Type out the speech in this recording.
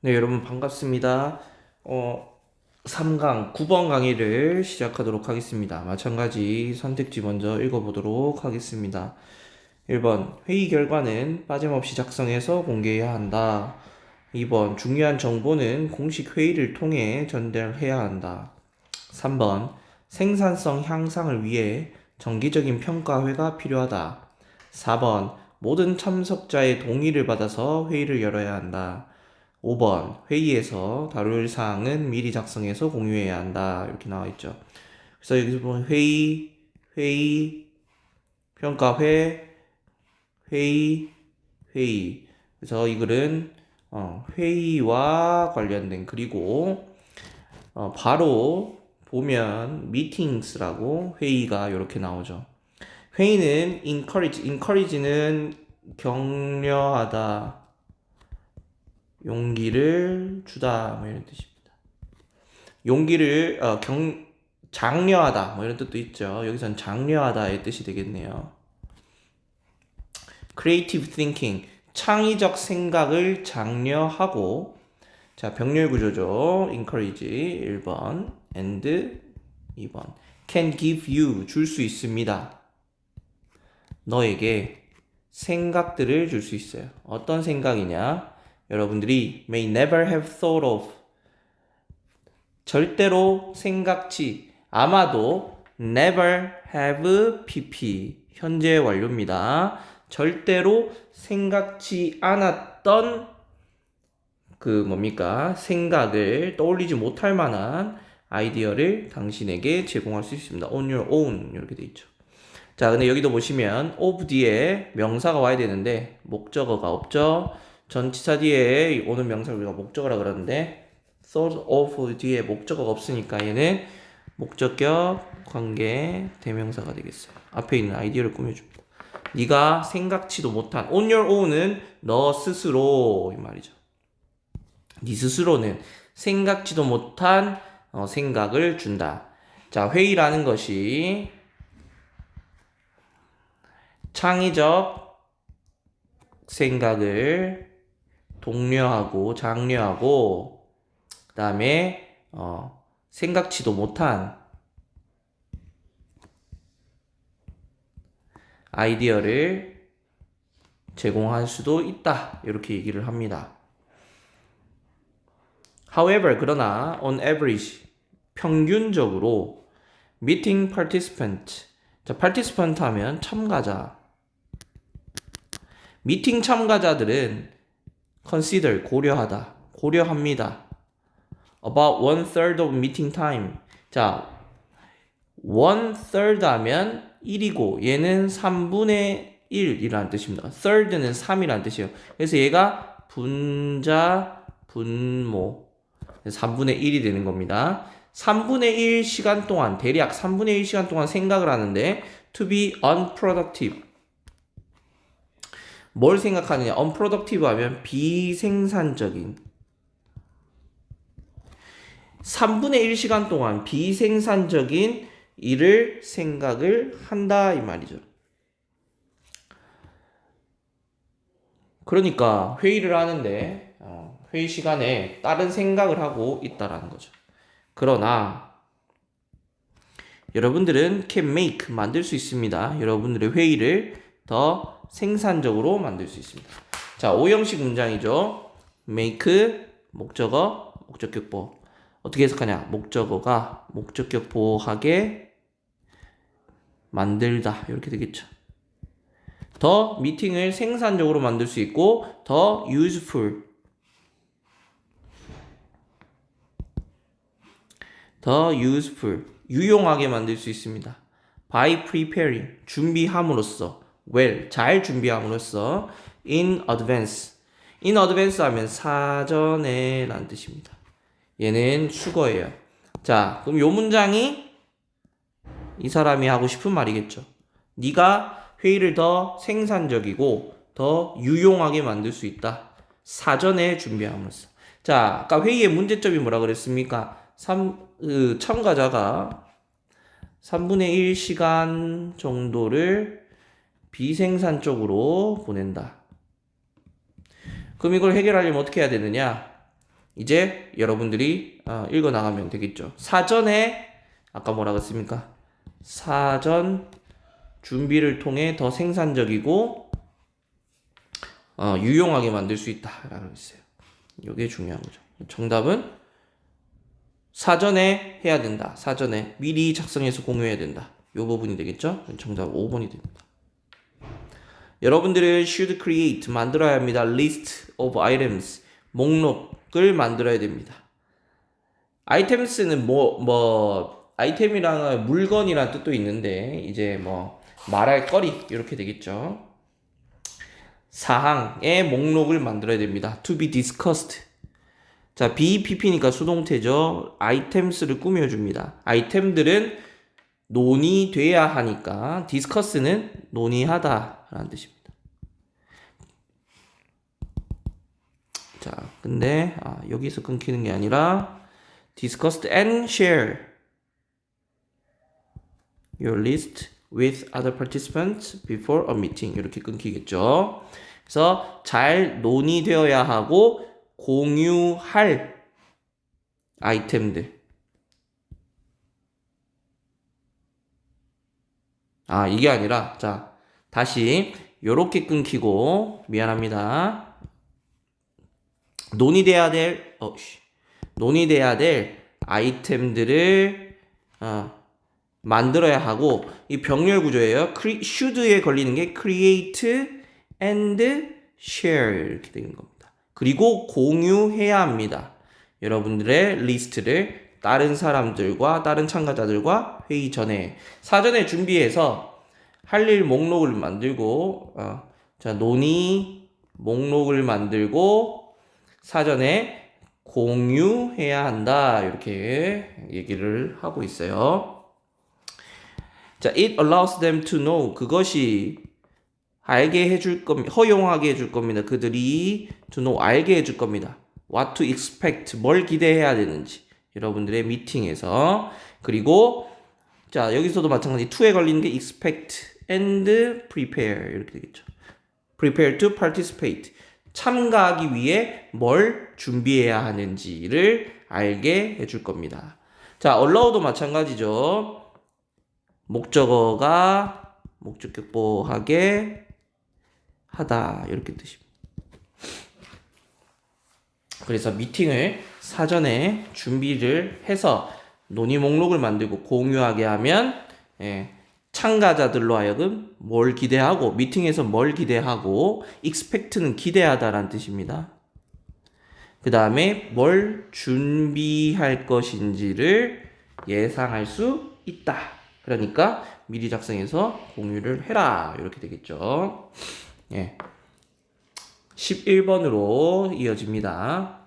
네, 여러분 반갑습니다. 어, 3강, 9번 강의를 시작하도록 하겠습니다. 마찬가지 선택지 먼저 읽어보도록 하겠습니다. 1번, 회의 결과는 빠짐없이 작성해서 공개해야 한다. 2번, 중요한 정보는 공식 회의를 통해 전달해야 한다. 3번, 생산성 향상을 위해 정기적인 평가회가 필요하다. 4번, 모든 참석자의 동의를 받아서 회의를 열어야 한다. 5번, 회의에서 다룰 사항은 미리 작성해서 공유해야 한다. 이렇게 나와 있죠. 그래서 여기서 보면 회의, 회의, 평가회, 회의, 회의. 그래서 이 글은 어, 회의와 관련된 그리고 어, 바로 보면 meetings라고 회의가 이렇게 나오죠. 회의는 encourage, encourage는 격려하다, 용기를 주다 뭐 이런 뜻입니다. 용기를 어, 경 장려하다 뭐 이런 뜻도 있죠. 여기선 장려하다의 뜻이 되겠네요. creative thinking 창의적 생각을 장려하고 자 병렬 구조죠. encourage 1번 and 2번 can give you 줄 수 있습니다. 너에게 생각들을 줄 수 있어요. 어떤 생각이냐? 여러분들이 may never have thought of 절대로 생각지 아마도 never have pp 현재 완료입니다. 절대로 생각지 않았던 그 뭡니까 생각을 떠올리지 못할 만한 아이디어를 당신에게 제공할 수 있습니다. on your own 이렇게 돼 있죠. 자, 근데 여기도 보시면 of 뒤에 명사가 와야 되는데 목적어가 없죠. 전치사 뒤에 오는 명사를 우리가 목적어라 그러는데 thought of 뒤에 목적어가 없으니까 얘는 목적격 관계 대명사가 되겠어요. 앞에 있는 아이디어를 꾸며줍니다. 네가 생각지도 못한 on your own은 너 스스로 이 말이죠. 네 스스로는 생각지도 못한 어, 생각을 준다. 자, 회의라는 것이 창의적 생각을 독려하고 장려하고 그 다음에 어, 생각지도 못한 아이디어를 제공할 수도 있다. 이렇게 얘기를 합니다. However, 그러나 on average 평균적으로 meeting participant 자, participant 하면 참가자 미팅 참가자들은 consider 고려하다 고려합니다. about one third of meeting time. 자, one third 하면 1이고 얘는 3분의 1이라는 뜻입니다. third는 3이라는 뜻이에요. 그래서 얘가 분자 분모 3분의 1이 되는 겁니다. 3분의 1 시간 동안 대략 3분의 1 시간 동안 생각을 하는데 to be unproductive 뭘 생각하느냐? unproductive 하면 비생산적인 3분의 1 시간 동안 비생산적인 일을 생각을 한다 이 말이죠. 그러니까 회의를 하는데 어, 회의 시간에 다른 생각을 하고 있다라는 거죠. 그러나 여러분들은 can make 만들 수 있습니다. 여러분들의 회의를 더 생산적으로 만들 수 있습니다. 자, 오형식 문장이죠. make 목적어 목적격 보호. 어떻게 해석하냐? 목적어가 목적격 보호하게 만들다 이렇게 되겠죠. 더 미팅을 생산적으로 만들 수 있고 더 useful 더 useful 유용하게 만들 수 있습니다. by preparing 준비함으로써 well 잘 준비함으로써 in advance in advance 하면 사전에 라는 뜻입니다. 얘는 수거예요. 자, 그럼 요 문장이 이 사람이 하고 싶은 말이겠죠. 네가 회의를 더 생산적이고 더 유용하게 만들 수 있다. 사전에 준비함으로써. 자, 아까 회의의 문제점이 뭐라 그랬습니까? 3, 그, 참가자가 3분의 1 시간 정도를 비생산 쪽으로 보낸다. 그럼 이걸 해결하려면 어떻게 해야 되느냐? 이제 여러분들이 어, 읽어 나가면 되겠죠. 사전에 아까 뭐라고 했습니까? 사전 준비를 통해 더 생산적이고 어, 유용하게 만들 수 있다라고 했어요. 이게 중요한 거죠. 정답은 사전에 해야 된다. 사전에 미리 작성해서 공유해야 된다. 이 부분이 되겠죠? 정답 5번이 됩니다. 여러분들은 should create 만들어야 합니다. list of items 목록을 만들어야 됩니다. items는 뭐, 뭐, 아이템이랑 물건이란 뜻도 있는데, 이제 뭐, 말할 거리, 이렇게 되겠죠. 사항의 목록을 만들어야 됩니다. to be discussed. 자, BPP니까 수동태죠. items를 꾸며줍니다. 아이템들은 논의돼야 하니까, discuss는 논의하다라는 뜻입니다. 자, 근데 아, 여기서 끊기는 게 아니라 discussed and share your list with other participants before a meeting 이렇게 끊기겠죠. 그래서 잘 논의되어야 하고 공유할 아이템들. 아, 이게 아니라 자, 다시 요렇게 끊기고 미안합니다. 논의돼야 될, 어, 씨. 논의돼야 될 아이템들을 어, 만들어야 하고 이 병렬 구조예요. cre- should에 걸리는 게 create and share 이렇게 되는 겁니다. 그리고 공유해야 합니다. 여러분들의 리스트를 다른 사람들과 다른 참가자들과 회의 전에 사전에 준비해서 할 일 목록을 만들고 어, 자 논의 목록을 만들고 사전에 공유해야 한다 이렇게 얘기를 하고 있어요. 자, it allows them to know 그것이 알게 해줄 겁니다. 허용하게 해줄 겁니다. 그들이 to know 알게 해줄 겁니다. what to expect 뭘 기대해야 되는지 여러분들의 미팅에서 그리고 자 여기서도 마찬가지 to에 걸리는 게 expect and prepare 이렇게 되겠죠. prepare to participate 참가하기 위해 뭘 준비해야 하는지를 알게 해줄 겁니다. 자, allow도 마찬가지죠. 목적어가 목적격보하게 하다 이렇게 뜻입니다. 그래서 미팅을 사전에 준비를 해서 논의 목록을 만들고 공유하게 하면 예, 참가자들로 하여금 뭘 기대하고 미팅에서 뭘 기대하고 expect는 기대하다라는 뜻입니다. 그 다음에 뭘 준비할 것인지를 예상할 수 있다. 그러니까 미리 작성해서 공유를 해라. 이렇게 되겠죠. 예. 11번으로 이어집니다.